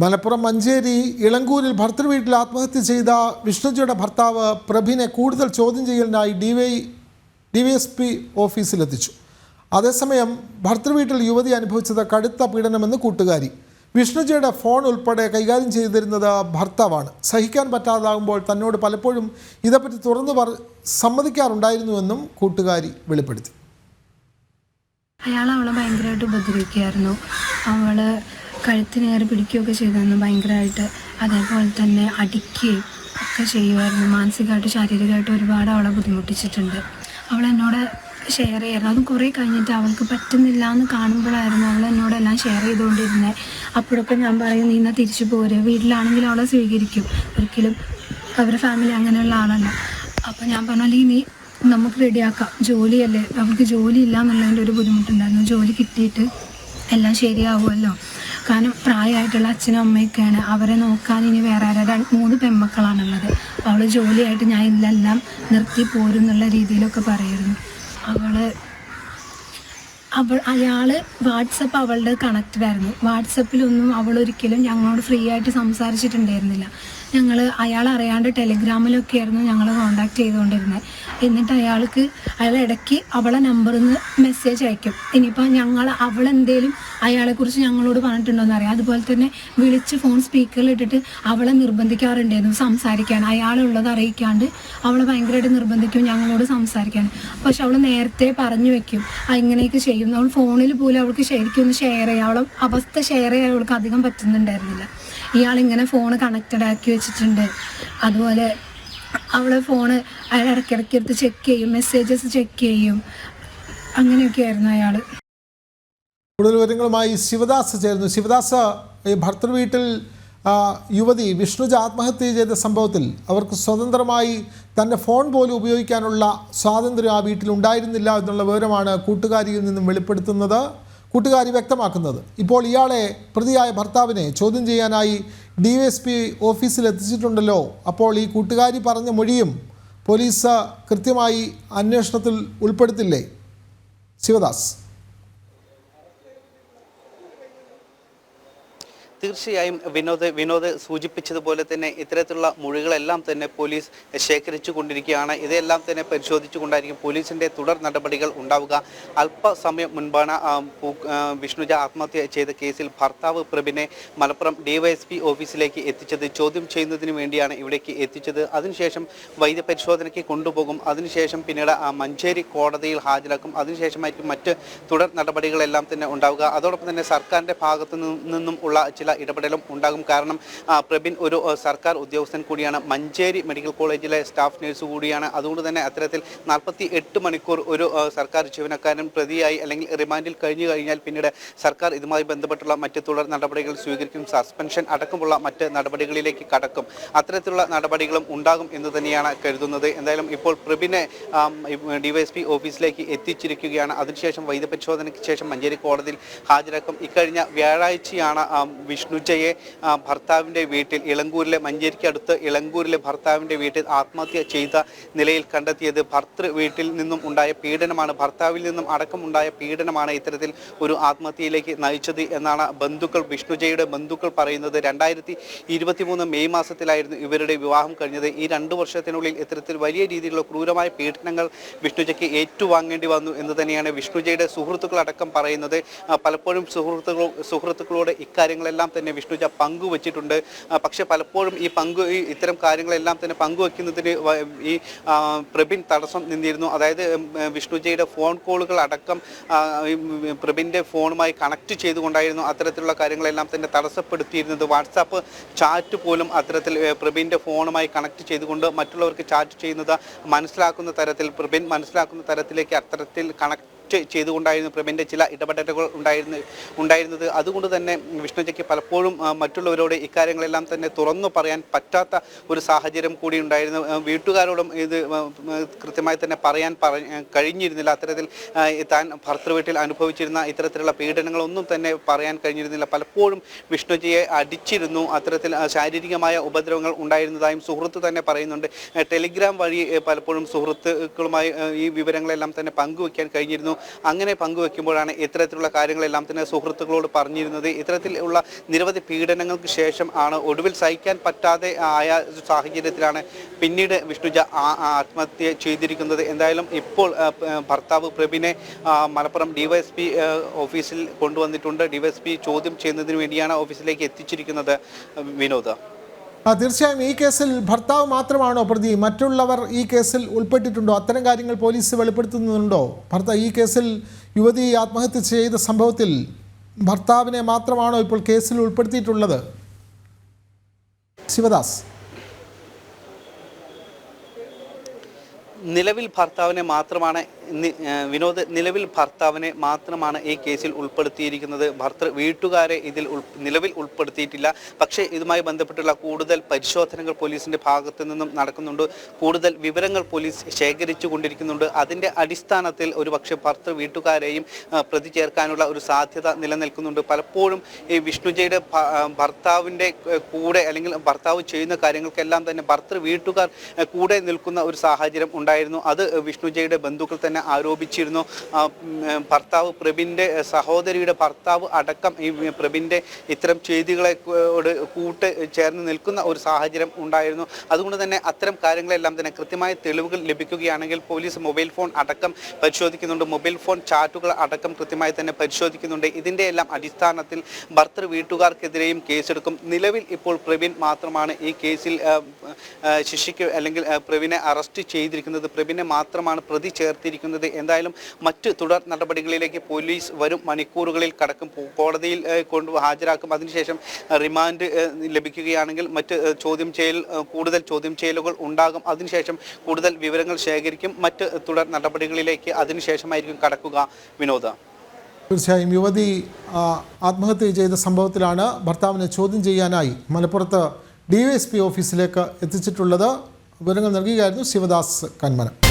മലപ്പുറം മഞ്ചേരി ഇളങ്കൂരിൽ ഭർത്തൃ വീട്ടിൽ ആത്മഹത്യ ചെയ്ത വിഷ്ണുജിയുടെ ഭർത്താവ് പ്രഭിനെ കൂടുതൽ ചോദ്യം ചെയ്യലിനായി ഡിവൈ ഡിവൈഎസ്പി ഓഫീസിലെത്തിച്ചു. അതേസമയം ഭർത്തൃ വീട്ടിൽ യുവതി അനുഭവിച്ചത് കടുത്ത പീഡനമെന്ന് കൂട്ടുകാരി. വിഷ്ണുജിയുടെ ഫോൺ ഉൾപ്പെടെ കൈകാര്യം ചെയ്തിരുന്നത് ഭർത്താവാണ്. സഹിക്കാൻ പറ്റാതാകുമ്പോൾ തന്നോട് പലപ്പോഴും ഇതേപ്പറ്റി തുറന്നു പറ സമ്മതിക്കാറുണ്ടായിരുന്നുവെന്നും കൂട്ടുകാരി വെളിപ്പെടുത്തി. അയാൾ അവളെ ഭയങ്കരമായിട്ട് ഉപദ്രവിക്കുകയായിരുന്നു. അവൾ കഴുത്തിനേറി പിടിക്കുകയൊക്കെ ചെയ്തായിരുന്നു ഭയങ്കരമായിട്ട്. അതേപോലെ തന്നെ അടിക്കുകയും ഒക്കെ ചെയ്യുമായിരുന്നു. മാനസികമായിട്ട് ശാരീരികമായിട്ട് ഒരുപാട് അവളെ ബുദ്ധിമുട്ടിച്ചിട്ടുണ്ട്. അവൾ എന്നോട് ഷെയർ ചെയ്യായിരുന്നു. അതും കുറേ കഴിഞ്ഞിട്ട് അവൾക്ക് പറ്റുന്നില്ല എന്ന് കാണുമ്പോഴായിരുന്നു അവൾ എന്നോടെല്ലാം ഷെയർ ചെയ്തുകൊണ്ടിരുന്നത്. അപ്പോഴൊക്കെ ഞാൻ പറയും നീ എന്നാൽ തിരിച്ചു പോര്. വീട്ടിലാണെങ്കിൽ അവളെ സ്വീകരിക്കും. ഒരിക്കലും അവരുടെ ഫാമിലി അങ്ങനെയുള്ള ആളല്ല. അപ്പോൾ ഞാൻ പറഞ്ഞു അല്ലെങ്കിൽ നീ നമുക്ക് റെഡിയാക്കാം. ജോലിയല്ലേ? അവൾക്ക് ജോലി ഇല്ല എന്നുള്ളതിന്റെ ഒരു ബുദ്ധിമുട്ടുണ്ടായിരുന്നു. ജോലി കിട്ടിയിട്ട് എല്ലാം ശരിയാവുമല്ലോ. കാരണം പ്രായമായിട്ടുള്ള അച്ഛനും അമ്മയൊക്കെയാണ്. അവരെ നോക്കാൻ ഇനി വേറെ ആരാ? മൂന്ന് പെൺമക്കളാണുള്ളത്. അവൾ ജോലിയായിട്ട് ഞാൻ ഇല്ലെല്ലാം നിർത്തി പോരും എന്നുള്ള രീതിയിലൊക്കെ പറയായിരുന്നു അവൾ അവൾ അയാൾ വാട്സപ്പ് അവളുടെ കണക്റ്റഡ് ആയിരുന്നു വാട്സപ്പിലൊന്നും അവൾ ഒരിക്കലും ഞങ്ങളോട് ഫ്രീ ആയിട്ട് സംസാരിച്ചിട്ടുണ്ടായിരുന്നില്ല. ഞങ്ങൾ അയാൾ അറിയാണ്ട് ടെലിഗ്രാമിലൊക്കെ ആയിരുന്നു ഞങ്ങൾ കോണ്ടാക്ട് ചെയ്തുകൊണ്ടിരുന്നത് എന്നിട്ട് അയാൾക്ക് അയാൾ ഇടയ്ക്ക് അവളെ നമ്പറിൽ നിന്ന് മെസ്സേജ് അയക്കും. ഇനിയിപ്പോൾ ഞങ്ങൾ അവളെന്തേലും അയാളെക്കുറിച്ച് ഞങ്ങളോട് പറഞ്ഞിട്ടുണ്ടോയെന്ന് അറിയാം അതുപോലെ തന്നെ വിളിച്ച് ഫോൺ സ്പീക്കറിൽ ഇട്ടിട്ട് അവളെ നിർബന്ധിക്കാറുണ്ടായിരുന്നു സംസാരിക്കാൻ. അയാളുള്ളത് അറിയിക്കാണ്ട് അവളെ ഭയങ്കരമായിട്ട് നിർബന്ധിക്കും ഞങ്ങളോട് സംസാരിക്കാൻ. പക്ഷെ അവൾ നേരത്തെ പറഞ്ഞു വെക്കും. ഇങ്ങനെയൊക്കെ ചെയ്യും അവൾ ഫോണിൽ പോലും അവൾക്ക് ശരിക്കും ഒന്ന് ഷെയർ ചെയ്യാം അവളെ അവസ്ഥ ഷെയർ ചെയ്യാൻ അവൾക്ക് അധികം പറ്റുന്നുണ്ടായിരുന്നില്ല. ഇയാൾ ഇങ്ങനെ ഫോൺ കണക്റ്റഡ് ആക്കി വെച്ചിട്ടുണ്ട്. അതുപോലെ അവളെ ഫോണ് അയാൾ ഇടയ്ക്കിടയ്ക്ക് എടുത്ത് ചെക്ക് ചെയ്യും മെസ്സേജസ് ചെക്ക് ചെയ്യും. അങ്ങനെയൊക്കെ ആയിരുന്നു അയാൾ കൂടുതൽ വിവരങ്ങളുമായി ശിവദാസ് ചേർന്നു ശിവദാസ് ഈ ഭർത്തൃ വീട്ടിൽ യുവതി വിഷ്ണുജ ആത്മഹത്യ ചെയ്ത സംഭവത്തിൽ അവർക്ക് സ്വതന്ത്രമായി തന്റെ ഫോൺ പോലും ഉപയോഗിക്കാനുള്ള സ്വാതന്ത്ര്യം ആ വീട്ടിൽ ഉണ്ടായിരുന്നില്ല എന്നുള്ള വിവരമാണ് കൂട്ടുകാരിയിൽ നിന്നും വെളിപ്പെടുത്തുന്നത്. കൂട്ടുകാരി വ്യക്തമാക്കുന്നത്. ഇപ്പോൾ ഇയാളെ പ്രതിയായ ഭർത്താവിനെ ചോദ്യം ചെയ്യാനായി ഡി എസ് പി ഓഫീസിൽ എത്തിച്ചിട്ടുണ്ടല്ലോ. അപ്പോൾ ഈ കൂട്ടുകാരി പറഞ്ഞ മൊഴിയും പോലീസ് കൃത്യമായി അന്വേഷണത്തിൽ ഉൾപ്പെടുത്തില്ലേ? ശിവദാസ്. തീർച്ചയായും വിനോദ് വിനോദ് സൂചിപ്പിച്ചതുപോലെ തന്നെ ഇത്തരത്തിലുള്ള മൊഴികളെല്ലാം തന്നെ പോലീസ് ശേഖരിച്ചു കൊണ്ടിരിക്കുകയാണ് ഇതെല്ലാം തന്നെ പരിശോധിച്ചു കൊണ്ടായിരിക്കും പോലീസിന്റെ തുടർ നടപടികൾ ഉണ്ടാവുക. അല്പസമയം മുൻപാണ് വിഷ്ണുജ ആത്മഹത്യ ചെയ്ത കേസിൽ ഭർത്താവ് പ്രബിനെ മലപ്പുറം ഡിവൈഎസ്പി ഓഫീസിലേക്ക് എത്തിച്ചത്. ചോദ്യം ചെയ്യുന്നതിന് വേണ്ടിയാണ് ഇവിടേക്ക് എത്തിച്ചത്. അതിനുശേഷം വൈദ്യപരിശോധനയ്ക്ക് കൊണ്ടുപോകും. അതിനുശേഷം പിന്നീട് മഞ്ചേരി കോടതിയിൽ ഹാജരാക്കും. അതിനുശേഷമായിരിക്കും മറ്റ് തുടർ നടപടികളെല്ലാം തന്നെ ഉണ്ടാവുക. അതോടൊപ്പം തന്നെ സർക്കാരിന്റെ ഭാഗത്തു നിന്നും ഉള്ള ചില ഇടപെടലും ഉണ്ടാകും. കാരണം പ്രബിൻ ഒരു സർക്കാർ ഉദ്യോഗസ്ഥൻ കൂടിയാണ്. മഞ്ചേരി മെഡിക്കൽ കോളേജിലെ സ്റ്റാഫ് നഴ്സ് കൂടിയാണ്. അതുകൊണ്ട് തന്നെ അത്തരത്തിൽ നാൽപ്പത്തി എട്ട് മണിക്കൂർ ഒരു സർക്കാർ ജീവനക്കാരൻ പ്രതിയായി അല്ലെങ്കിൽ റിമാൻഡിൽ കഴിഞ്ഞു കഴിഞ്ഞാൽ പിന്നീട് സർക്കാർ ഇതുമായി ബന്ധപ്പെട്ടുള്ള മറ്റ് തുടർ നടപടികൾ സ്വീകരിക്കും. സസ്പെൻഷൻ അടക്കമുള്ള മറ്റ് നടപടികളിലേക്ക് കടക്കും. അത്തരത്തിലുള്ള നടപടികളും ഉണ്ടാകും എന്ന് തന്നെയാണ് കരുതുന്നത്. എന്തായാലും ഇപ്പോൾ പ്രബിനെ ഡിവൈഎസ്പി ഓഫീസിലേക്ക് എത്തിച്ചിരിക്കുകയാണ്. അതിനുശേഷം വൈദ്യപരിശോധനയ്ക്ക് ശേഷം മഞ്ചേരി കോടതിയിൽ ഹാജരാക്കും. ഇക്കഴിഞ്ഞ വ്യാഴാഴ്ചയാണ് വിഷ്ണുജയെ ഭർത്താവിന്റെ വീട്ടിൽ ഇളങ്കൂരിലെ മഞ്ചേരിക്ക് അടുത്ത് ഇളങ്കൂരിലെ ഭർത്താവിന്റെ വീട്ടിൽ ആത്മഹത്യ ചെയ്ത നിലയിൽ കണ്ടെത്തിയത് ഭർത്തൃ വീട്ടിൽ നിന്നും ഉണ്ടായ പീഡനമാണ്. ഭർത്താവിൽ നിന്നും അടക്കമുണ്ടായ പീഡനമാണ് ഇത്തരത്തിൽ ഒരു ആത്മഹത്യയിലേക്ക് നയിച്ചത് എന്നാണ് ബന്ധുക്കൾ വിഷ്ണുജയുടെ ബന്ധുക്കൾ പറയുന്നത്. രണ്ടായിരത്തി മെയ് മാസത്തിലായിരുന്നു ഇവരുടെ വിവാഹം കഴിഞ്ഞത്. ഈ രണ്ട് വർഷത്തിനുള്ളിൽ ഇത്തരത്തിൽ വലിയ രീതിയിലുള്ള ക്രൂരമായ പീഡനങ്ങൾ വിഷ്ണുജയ്ക്ക് ഏറ്റുവാങ്ങേണ്ടി വന്നു എന്ന് തന്നെയാണ് വിഷ്ണുജയുടെ സുഹൃത്തുക്കളടക്കം പറയുന്നത്. പലപ്പോഴും സുഹൃത്തുക്കൾ സുഹൃത്തുക്കളോട് ഇക്കാര്യങ്ങളെല്ലാം തന്നെ വിഷ്ണുജ പങ്കുവച്ചിട്ടുണ്ട് പക്ഷേ പലപ്പോഴും ഈ പങ്കു ഈ ഇത്തരം കാര്യങ്ങളെല്ലാം തന്നെ പങ്കുവെക്കുന്നതിന് ഈ പ്രബിൻ തടസ്സം നിന്നിരുന്നു. അതായത് വിഷ്ണുജയുടെ ഫോൺ കോളുകൾ അടക്കം പ്രബിന്റെ ഫോണുമായി കണക്ട് ചെയ്തുകൊണ്ടായിരുന്നു അത്തരത്തിലുള്ള കാര്യങ്ങളെല്ലാം തന്നെ തടസ്സപ്പെടുത്തിയിരുന്നത്. വാട്സാപ്പ് ചാറ്റ് പോലും അത്തരത്തിൽ പ്രബിന്റെ ഫോണുമായി കണക്ട് ചെയ്തുകൊണ്ട് മറ്റുള്ളവർക്ക് ചാറ്റ് ചെയ്യുന്നത് മനസ്സിലാക്കുന്ന തരത്തിൽ പ്രബിൻ മനസ്സിലാക്കുന്ന തരത്തിലേക്ക് അത്തരത്തിൽ കണക്ട് ചെയ്തുകൊണ്ടായിരുന്നു പ്രേമിന്റെ ചില ഇടപെടലുകൾ ഉണ്ടായിരുന്നു ഉണ്ടായിരുന്നത്. അതുകൊണ്ട് തന്നെ വിഷ്ണുജയ്ക്ക് പലപ്പോഴും മറ്റുള്ളവരോട് ഇക്കാര്യങ്ങളെല്ലാം തന്നെ തുറന്നു പറയാൻ പറ്റാത്ത ഒരു സാഹചര്യം കൂടി ഉണ്ടായിരുന്നു. വീട്ടുകാരോടും ഇത് കൃത്യമായി തന്നെ പറയാൻ കഴിഞ്ഞിരുന്നില്ല. അത്തരത്തിൽ താൻ ഭർത്തൃവീട്ടിൽ അനുഭവിച്ചിരുന്ന ഇത്തരത്തിലുള്ള പീഡനങ്ങളൊന്നും തന്നെ പറയാൻ കഴിഞ്ഞിരുന്നില്ല. പലപ്പോഴും വിഷ്ണുജിയെ അടിച്ചിരുന്നു. അത്തരത്തിൽ ശാരീരികമായ ഉപദ്രവങ്ങൾ ഉണ്ടായിരുന്നതായും സുഹൃത്ത് തന്നെ പറയുന്നുണ്ട്. ടെലിഗ്രാം വഴി പലപ്പോഴും സുഹൃത്തുക്കളുമായി ഈ വിവരങ്ങളെല്ലാം തന്നെ പങ്കുവയ്ക്കാൻ കഴിഞ്ഞിരുന്നു. അങ്ങനെ പങ്കുവെക്കുമ്പോഴാണ് ഇത്തരത്തിലുള്ള കാര്യങ്ങളെല്ലാം തന്നെ സുഹൃത്തുക്കളോട് പറഞ്ഞിരുന്നത്. ഇത്തരത്തിലുള്ള നിരവധി പീഡനങ്ങൾക്ക് ശേഷം ആണ് ഒടുവിൽ സഹിക്കാൻ പറ്റാതെ ആയ സാഹചര്യത്തിലാണ് പിന്നീട് വിഷ്ണുജ ആത്മഹത്യ ചെയ്തിരിക്കുന്നത്. എന്തായാലും ഇപ്പോൾ ഭർത്താവ് പ്രബിനെ മലപ്പുറം ഡിവൈഎസ്പി ഓഫീസിൽ കൊണ്ടുവന്നിട്ടുണ്ട്. ഡിവൈഎസ്പി ചോദ്യം ചെയ്യുന്നതിന് വേണ്ടിയാണ് ഓഫീസിലേക്ക് എത്തിച്ചിരിക്കുന്നത്. വിനോദ്. തീർച്ചയായും ഈ കേസിൽ ഭർത്താവ് മാത്രമാണോ പ്രതി? മറ്റുള്ളവർ ഈ കേസിൽ ഉൾപ്പെട്ടിട്ടുണ്ടോ? അത്തരം കാര്യങ്ങൾ പോലീസ് വെളിപ്പെടുത്തുന്നുണ്ടോ? ഭർത്താവ് ഈ കേസിൽ യുവതി ആത്മഹത്യ ചെയ്ത സംഭവത്തിൽ ഭർത്താവിനെ മാത്രമാണോ ഇപ്പോൾ കേസിൽ ഉൾപ്പെടുത്തിയിട്ടുള്ളത്? ശിവദാസ്. നിലവിൽ ഭർത്താവിനെ മാത്രമാണ് വിനോദ് നിലവിൽ ഭർത്താവിനെ മാത്രമാണ് ഈ കേസിൽ ഉൾപ്പെടുത്തിയിരിക്കുന്നത്. ഭർത്തൃ വീട്ടുകാരെ ഇതിൽ നിലവിൽ ഉൾപ്പെടുത്തിയിട്ടില്ല. പക്ഷേ ഇതുമായി ബന്ധപ്പെട്ടുള്ള കൂടുതൽ പരിശോധനകൾ പോലീസിന്റെ ഭാഗത്തു നിന്നും നടക്കുന്നുണ്ട്. കൂടുതൽ വിവരങ്ങൾ പോലീസ് ശേഖരിച്ചു കൊണ്ടിരിക്കുന്നുണ്ട് അതിന്റെ അടിസ്ഥാനത്തിൽ ഒരു പക്ഷേ ഭർത്തൃ വീട്ടുകാരെയും പ്രതി ചേർക്കാനുള്ള ഒരു സാധ്യത നിലനിൽക്കുന്നുണ്ട്. പലപ്പോഴും ഈ വിഷ്ണുജയുടെ ഭർത്താവിന്റെ കൂടെ അല്ലെങ്കിൽ ഭർത്താവ് ചെയ്യുന്ന കാര്യങ്ങൾക്കെല്ലാം തന്നെ ഭർത്തൃ വീട്ടുകാർ കൂടെ നിൽക്കുന്ന ഒരു സാഹചര്യം ഉണ്ടായിരുന്നു. അത് വിഷ്ണുജയുടെ ബന്ധുക്കൾ തന്നെ ആരോപിച്ചിരുന്നു. ആ, ഉം, ഏ, ഭർത്താവ് പ്രബിന്റെ സഹോദരിയുടെ ഭർത്താവ് അടക്കം ഈ പ്രബിന്റെ ഇത്തരം ചെയ്തികളെ കൂട്ട് ചേർന്ന് നിൽക്കുന്ന ഒരു സാഹചര്യം ഉണ്ടായിരുന്നു. അതുകൊണ്ട് തന്നെ അത്തരം കാര്യങ്ങളെല്ലാം തന്നെ കൃത്യമായ തെളിവുകൾ ലഭിക്കുകയാണെങ്കിൽ പോലീസ് മൊബൈൽ ഫോൺ അടക്കം പരിശോധിക്കുന്നുണ്ട്. മൊബൈൽ ഫോൺ ചാറ്റുകൾ അടക്കം കൃത്യമായി തന്നെ പരിശോധിക്കുന്നുണ്ട്. ഇതിന്റെ എല്ലാം അടിസ്ഥാനത്തിൽ ഭർത്തൃ വീട്ടുകാർക്കെതിരെയും കേസെടുക്കും. നിലവിൽ ഇപ്പോൾ പ്രവീൺ മാത്രമാണ് ഈ കേസിൽ ആ, അല്ലെങ്കിൽ പ്രവീനെ അറസ്റ്റ് ചെയ്തിരിക്കുന്നത്. പ്രവീനെ മാത്രമാണ് പ്രതി ചേർത്തിരിക്കുന്നത്. എന്തായാലും മറ്റ് തുടർ നടപടികളിലേക്ക് പോലീസ് വരും. മണിക്കൂറുകളിൽ കടക്കും. കോടതിയിൽ കൊണ്ട് ഹാജരാക്കും. അതിനുശേഷം റിമാൻഡ് ലഭിക്കുകയാണെങ്കിൽ മറ്റ് ചോദ്യം ചെയ്യൽ കൂടുതൽ ചോദ്യം ചെയ്യലുകൾ ഉണ്ടാകും. അതിനുശേഷം കൂടുതൽ വിവരങ്ങൾ ശേഖരിക്കും. മറ്റ് തുടർ നടപടികളിലേക്ക് അതിനുശേഷമായിരിക്കും കടക്കുക. വിനോദ. തീർച്ചയായും യുവതി ആത്മഹത്യ ചെയ്ത സംഭവത്തിലാണ് ഭർത്താവിനെ ചോദ്യം ചെയ്യാനായി മലപ്പുറത്ത് ഡി വൈ എസ് പി ഓഫീസിലേക്ക് എത്തിച്ചിട്ടുള്ളത്. വിവരങ്ങൾ നൽകുകയായിരുന്നു ശിവദാസ് കന്മനം.